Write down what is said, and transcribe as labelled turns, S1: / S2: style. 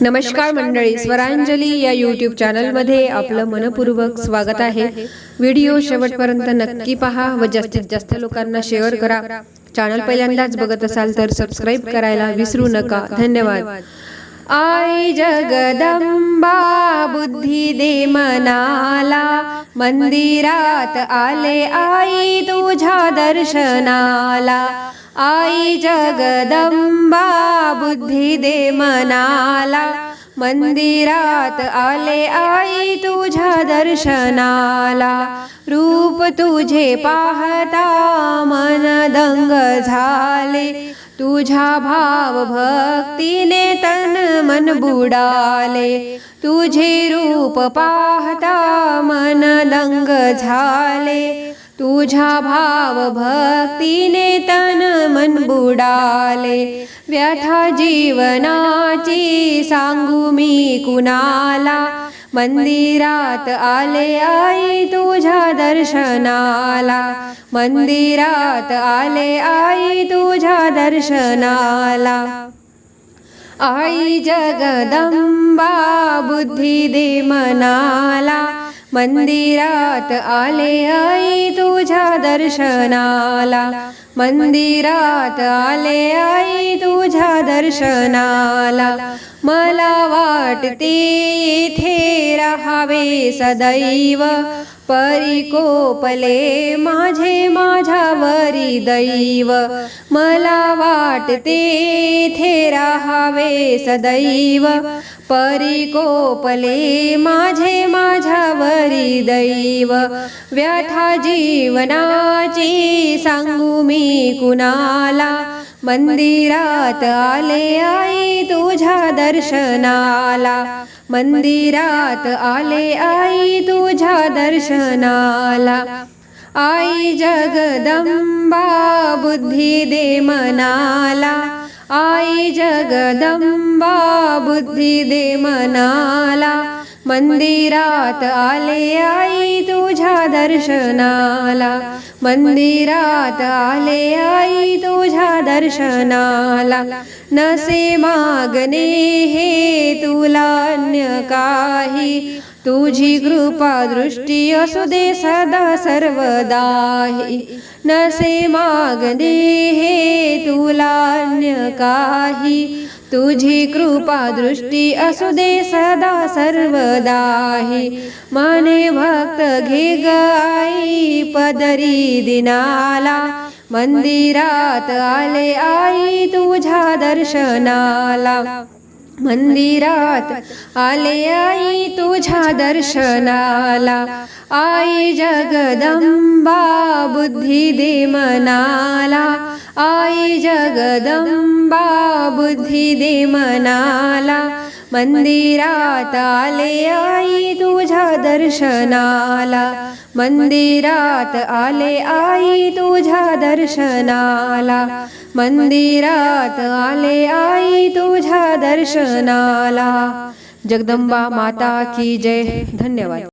S1: नमस्कार मंडळी स्वरांजली या यूट्यूब चॅनलमध्ये आपलं मनपूर्वक स्वागत आहे. व्हिडिओ शेवटपर्यंत नक्की पहा व जास्तीत जास्त लोकांना शेअर करा. चॅनल पहिल्यांदाच बघत असाल तर सबस्क्राईब करायला विसरू नका. धन्यवाद. आई जगदंबा बुद्धी दे मनाला. मंदिरात आले आई तुझ्या दर्शनाला. आई जगदंबा बुद्धी दे मनाला मंदिरात आले आई तुझ्या दर्शनाला. रूप तुझे पाहता मन दंग झाले. तुझ्या भाव भक्तीने तन मन बुडाले. तुझे रूप पाहता मन दंग झाले. तुझ्या भाव भक्तीने तन मन बुडाले. व्यथा जीवनाची सांगू मी कुणाला. मंदिरात आले आई तुझ्या दर्शनाला. मंदिरात आले आई तुझ्या दर्शनाला. आई जगदंबा बुद्धी दे मनाला. मंदिरात आले आई तुझ्या दर्शनाला. मंदिरात आले आई तुझ्या दर्शनाला. मला वाटते इथे राहावे सदैव. परिकोपले माझे माझ्यावरी दैव. मला वाटते इथे राहावे सदैव. परिकोपले माझे माझ्यावरी दैव. व्यथा जीवनाची सांगू मी कुणाला? मंदिरात आले आई तुझ्या दर्शनाला. मंदिरात आले आई तुझ्या दर्शनाला. आई जगदंबा बुद्धी दे मनाला. आई जगदंबा बुद्धी दे मनाला. मंदिरात आले आई तुझ्या दर्शनाला. मंदिरात आले आई तुझ्या दर्शनाला. नसे मागणे हे तुला अन्य काही. तुझी कृपा दृष्टी असू दे सदा सर्वदाही. नसे मागणे हे तुला अन्य काही. तुझी कृपा दृष्टी असू दे सदा सर्वदाही. मने भक्त घे गाई पदरी दिनाला. मंदिरात आले आई तुझ्या दर्शनाला. मंदिरात आले आई तुझ्या दर्शनाला. आई जगदंबा बुद्धी दे मनाला. आई जगदंबा बुद्धी दे मनाला मंदिरात आले आई तुझ्या दर्शनाला मंदिरात आले आई तुझ्या दर्शनाला मंदिरात आले आई तुझ्या दर्शनाला. जगदंबा माता की जय. धन्यवाद.